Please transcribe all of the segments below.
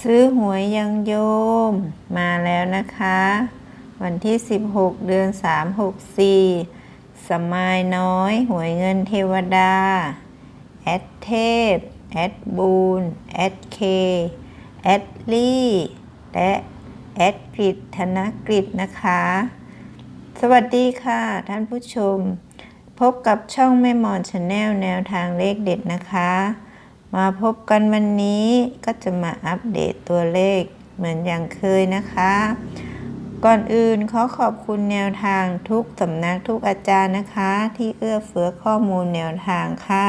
ซื้อหวยยังโยมมาแล้วนะคะ วันที่ 16 เดือน 3 64 สมายน้อย หวยเงินเทวดา แอดเทพ แอดบูนแอดเค แอดลี่ และแอดกริดธนกฤษนะคะ สวัสดีค่ะท่านผู้ชม พบกับช่องแม่มอนชาแนลแนวทางเลขเด็ดนะคะ มาพบกันวันนี้ก็จะมาอัปเดตตัวเลขเหมือนอย่างเคยนะคะ ก่อนอื่นขอขอบคุณแนวทางทุกสำนักทุกอาจารย์นะคะ ที่เอื้อเฟื้อข้อมูลแนวทางค่ะ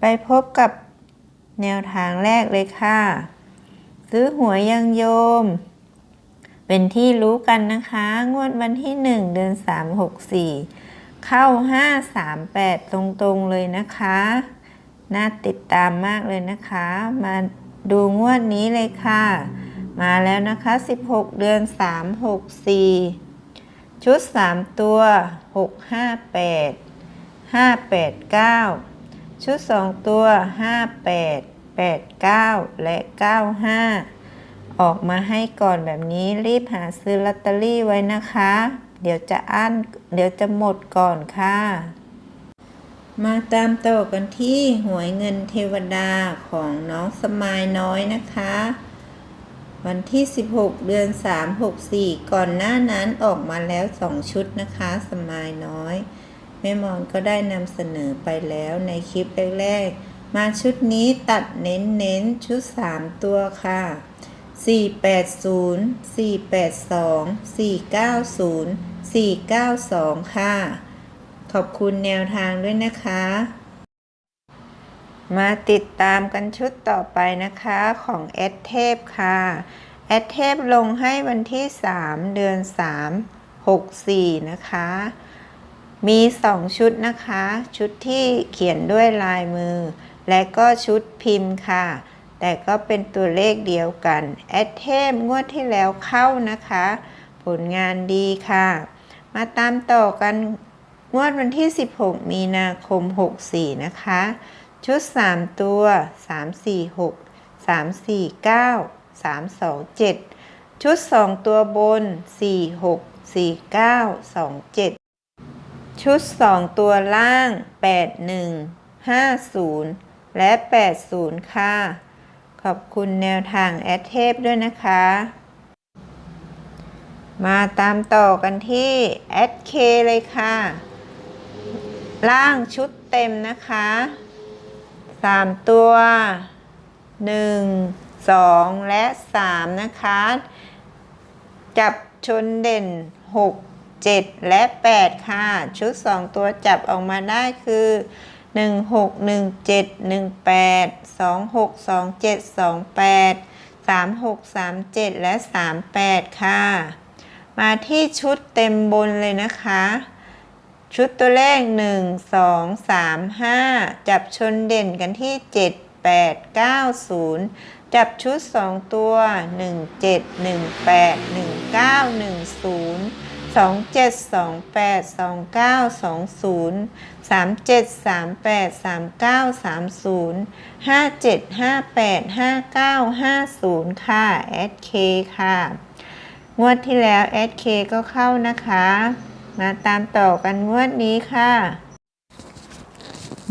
ไปพบกับแนวทางแรกเลยค่ะ ซื้อหวยยังโยม เป็นที่รู้กันนะคะ งวดวันที่ 1 เดือน 3 6 4 เข้า 5 3 8 ตรงๆเลยนะคะ น่าติดตามมากเลยนะคะ มาดูงวดนี้เลยค่ะ มาแล้วนะคะ 16 เดือน 3 6 4 ชุด 3 ตัว 6 5 8 5 8 9 ชุด 2 ตัว 5 8 8 9 และ 95 ออกมาให้ก่อนแบบนี้รีบหาซื้อลอตเตอรี่ไว้นะคะ เดี๋ยวจะอั้น เดี๋ยวจะหมดก่อนค่ะ มาตามต่อกันที่หวยเงินเทวดาของน้องสมายน้อยนะคะ วันที่ 16 เดือน 3 64 ก่อนหน้านั้นออกมาแล้ว 2 ชุดนะคะ สมายน้อย แม่มอนก็ได้นำเสนอไปแล้วในคลิปแรกๆ มาชุดนี้ตัดเน้นๆชุด 3 ตัวค่ะ 480 482 490 492 ค่ะ ขอบคุณแนวทางด้วยนะคะ มาติดตามกันชุดต่อไปนะคะของแอดเทพค่ะ แอดเทพลงให้วันที่ 3 เดือน 3 64 นะคะ มี 2 ชุดนะคะ ชุดที่เขียนด้วยลายมือ และก็ชุดพิมพ์ค่ะ แต่ก็เป็นตัวเลขเดียวกัน แอดเทพงวดที่แล้วเข้านะคะ ผลงานดีค่ะ มาตามต่อกัน งวดวันที่ 16 มีนาคม 64 นะคะ ชุด 3 ตัว 346 349 327 ชุด 2 ตัวบน 46 49 27 ชุด 2 ตัวล่าง 81 50 และ 80 ค่ะ ขอบคุณแนวทางแอดเทพด้วยนะคะ มาตามต่อกันที่แอดเคเลยค่ะ ล่างชุดเต็มนะคะ 3 ตัว 1 2 และ 3 นะคะ จับชนเด่น 6 7 และ 8 ค่ะ ชุด 2 ตัวจับออกมาได้คือ 1 6 1 7 1 8 2 6 2 7 2 8 3 6 3 7 และ 3 8 ค่ะ มาที่ชุดเต็มบนเลยนะคะ ชุดตัวเลข 1 2 3 5 จับชนเด่นกันที่ 7 8 9 0 จับชุด 2 ตัว 1 7 1 8 1 9 1 0 2 7 2 8 2 9 2 0 3 7 3 8 3 9 3 0 5 7 5 8 5 9 5 0 ค่ะแอดเคค่ะ งวดที่แล้ว SK ก็เข้านะคะ มาตามต่อกันงวดนี้ค่ะ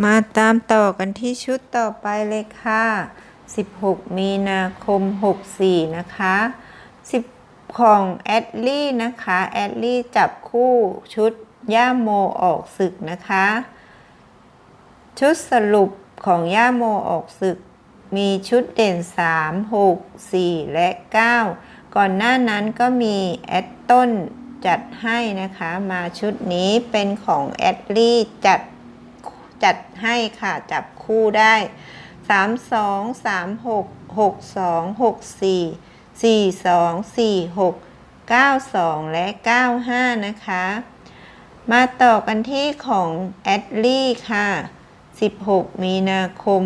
มาตามต่อกันที่ชุดต่อไปเลยค่ะ 16 มีนาคม 64 นะคะ 10 ของแอดลี่นะคะ แอดลี่จับคู่ชุดย่าโมออกศึกนะคะ ชุดสรุปของย่าโมออกศึก มีชุดเด่น 3 6 4 และ 9 ก่อนหน้านั้นก็มีแอดต้น จัดให้นะคะมาชุดนี้เป็นของแอดลี่จัดจัดให้ค่ะจับคู่ได้ 3 2 3 6 6 2 6 4 4 2 4 6 9 2 และ 95 นะคะ มาต่อกันที่ของแอดลี่ค่ะ 16 มีนาคม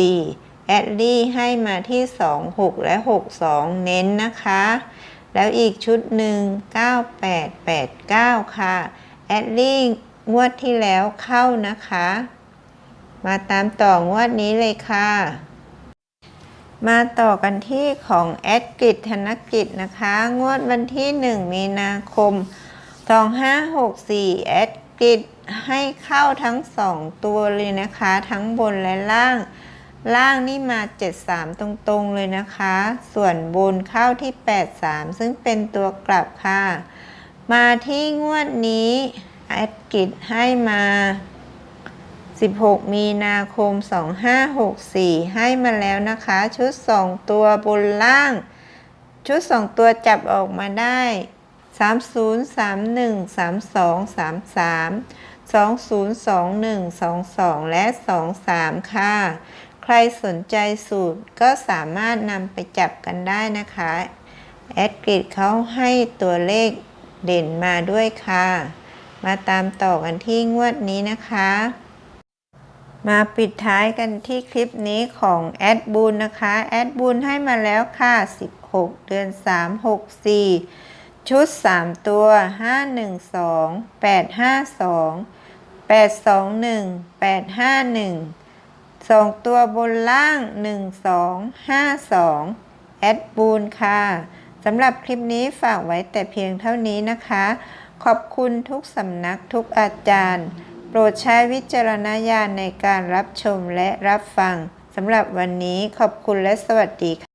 64แอดลี่ให้มาที่ 2 6 และ 6 2 เน้นนะคะ แล้วอีกชุดหนึ่ง 98 89 ค่ะ แอดลี่งวดที่แล้วเข้านะคะ มาตามต่องวดนี้เลยค่ะ มาต่อกันที่ของแอดกิจธนกิจนะคะ งวดวันที่ 1 มีนาคม 2564 แอดกิจให้เข้าทั้ง 2 ตัวเลยนะคะ ทั้งบนและล่าง ล่างนี่มา 73 ตรงๆเลยนะคะ ส่วนบนเข้าที่ 83 ซึ่งเป็นตัวกลับค่ะ มาที่งวดนี้แอดกิจให้มา 16 มีนาคม 2564 ให้มาแล้วนะคะ ชุด 2 ตัวบนล่าง ชุด 2 ตัวจับออกมาได้ 30 31 32 33 20 21 22 และ 23 ค่ะ ใครสนใจสูตรก็สามารถนำไปจับกันได้นะคะ แอดกริดเขาให้ตัวเลขเด่นมาด้วยค่ะ มาตามต่อกันที่งวดนี้นะคะ มาปิดท้ายกันที่คลิปนี้ของแอดบูนนะคะ แอดบูนให้มาแล้วค่ะ 16 เดือน 3 64ชุด 3 ตัว 512 852 821 851 สองตัวบนล่าง 1252แอดบูนค่ะสำหรับคลิปนี้ฝากไว้แต่เพียงเท่านี้นะคะ ขอบคุณทุกสำนักทุกอาจารย์ โปรดใช้วิจารณญาณในการรับชมและรับฟังสำหรับวันนี้ขอบคุณและสวัสดีค่ะ